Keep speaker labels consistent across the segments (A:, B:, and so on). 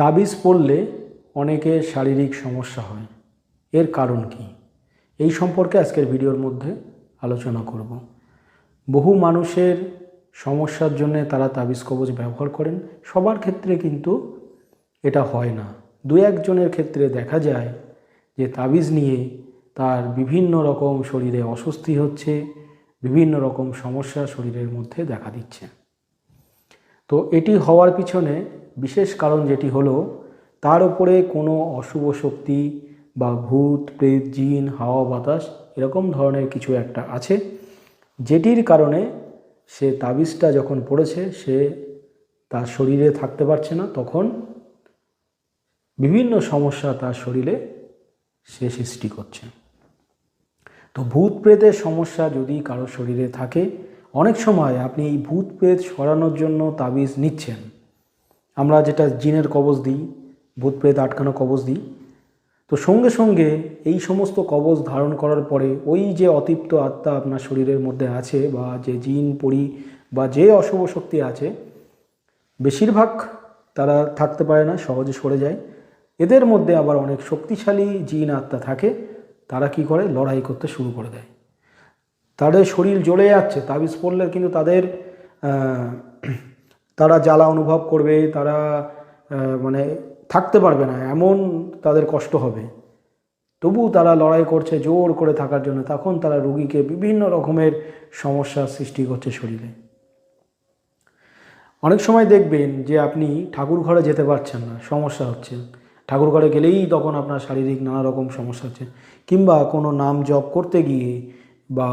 A: তাবিজ পড়লে অনেকের শারীরিক সমস্যা হয়। এর কারণ কি? এই সম্পর্কে আজকের ভিডিওর মধ্যে আলোচনা করব। বহু মানুষের সমস্যার জন্য তারা তাবিজ কবজ ব্যবহার করেন। সবার ক্ষেত্রে কিন্তু এটা হয় না। দু একজনের ক্ষেত্রে দেখা যায় যে তাবিজ নিয়ে তার বিভিন্ন রকম শরীরে অস্বস্তি হচ্ছে, বিভিন্ন রকম সমস্যা শরীরের মধ্যে দেখা দিচ্ছে। তো এটি হওয়ার পিছনে বিশেষ কারণ যেটি হলো, তার উপরে কোনো অশুভ শক্তি বা ভূত, প্রেত, জিন, হাওয়া, বাতাস এরকম ধরনের কিছু একটা আছে, যেটির কারণে সে তাবিজটা যখন পড়েছে, সে তার শরীরে থাকতে পারছে না, তখন বিভিন্ন সমস্যা তার শরীরে সে সৃষ্টি করছে। তো ভূত, প্রেতের সমস্যা যদি কারও শরীরে থাকে, অনেক সময় আপনি এই ভূত, প্রেত সরানোর জন্য তাবিজ নিচ্ছেন। আমরা যেটা জিনের কবজ দিই, ভূত প্রেত আটকানো কবজ দিই, তো সঙ্গে সঙ্গে এই সমস্ত কবজ ধারণ করার পরে ওই যে অতিপ্ত আত্মা আপনার শরীরের মধ্যে আছে বা যে জিন, পরি বা যে অশুভ শক্তি আছে, বেশিরভাগ তারা থাকতে পারে না, সহজে সরে যায়। এদের মধ্যে আবার অনেক শক্তিশালী জিন আত্মা থাকে, তারা কি করে? লড়াই করতে শুরু করে দেয়। তাদের শরীর জ্বলে যাচ্ছে, তাবিজ পড়লে কিন্তু তাদের তারা জ্বালা অনুভব করবে, তারা মানে থাকতে পারবে না, এমন তাদের কষ্ট হবে। তবু তারা লড়াই করছে, জোর করে থাকার জন্য, তখন তারা রুগীকে বিভিন্ন রকমের সমস্যার সৃষ্টি করছে শরীরে। অনেক সময় দেখবেন যে আপনি ঠাকুর ঘরে যেতে পারছেন না, সমস্যা হচ্ছে। ঠাকুর ঘরে গেলেই তখন আপনার শারীরিক নানা রকম সমস্যা হচ্ছে। কিংবা কোনো নাম জপ করতে গিয়ে বা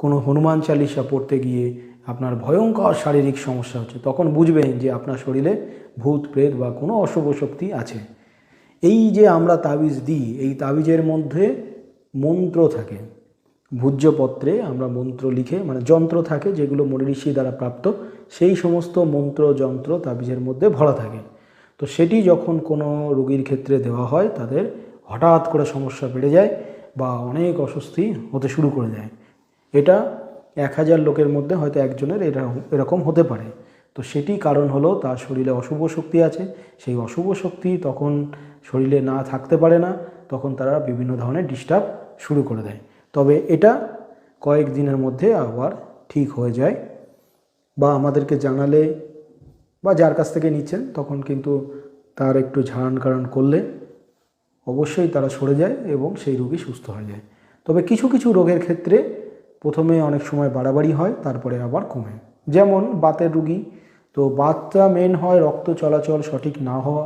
A: কোনো হনুমান চালিসা পড়তে গিয়ে আপনার ভয়ঙ্কর শারীরিক সমস্যা হচ্ছে, তখন বুঝবেন যে আপনার শরীরে ভূত, প্রেত বা কোনো অশুভ শক্তি আছে। এই যে আমরা তাবিজ দিই, এই তাবিজের মধ্যে মন্ত্র থাকে। ভূজ্যপত্রে আমরা মন্ত্র লিখে মানে যন্ত্র থাকে যেগুলো মনি ঋষি দ্বারা প্রাপ্ত, সেই সমস্ত মন্ত্র, যন্ত্র তাবিজের মধ্যে ভরা থাকে। তো সেটি যখন কোনো রোগীর ক্ষেত্রে দেওয়া হয়, তাদের হঠাৎ করে সমস্যা বেড়ে যায় বা অনেক অস্বস্তি হতে শুরু করে যায় এটা এক হাজার লোকের মধ্যে হয়তো একজনের এরকম এরকম হতে পারে। তো সেটি কারণ হলো তার শরীরে অশুভ শক্তি আছে। সেই অশুভ শক্তি তখন শরীরে না থাকতে পারে না, তখন তারা বিভিন্ন ধরনের ডিস্টার্ব শুরু করে দেয়। তবে এটা কয়েক দিনের মধ্যে আবার ঠিক হয়ে যায় বা আমাদেরকে জানালে বা যার কাছ থেকে নিচ্ছেন তখন কিন্তু তার একটু ঝাড়ন কারণ করলে অবশ্যই তারা সরে যায় এবং সেই রোগী সুস্থ হয়ে যায়। তবে কিছু কিছু রোগের ক্ষেত্রে প্রথমে অনেক সময় বাড়াবাড়ি হয়, তারপরে আবার কমে। যেমন বাতের রুগী, তো বাতটা মেন হয় রক্ত চলাচল সঠিক না হওয়া।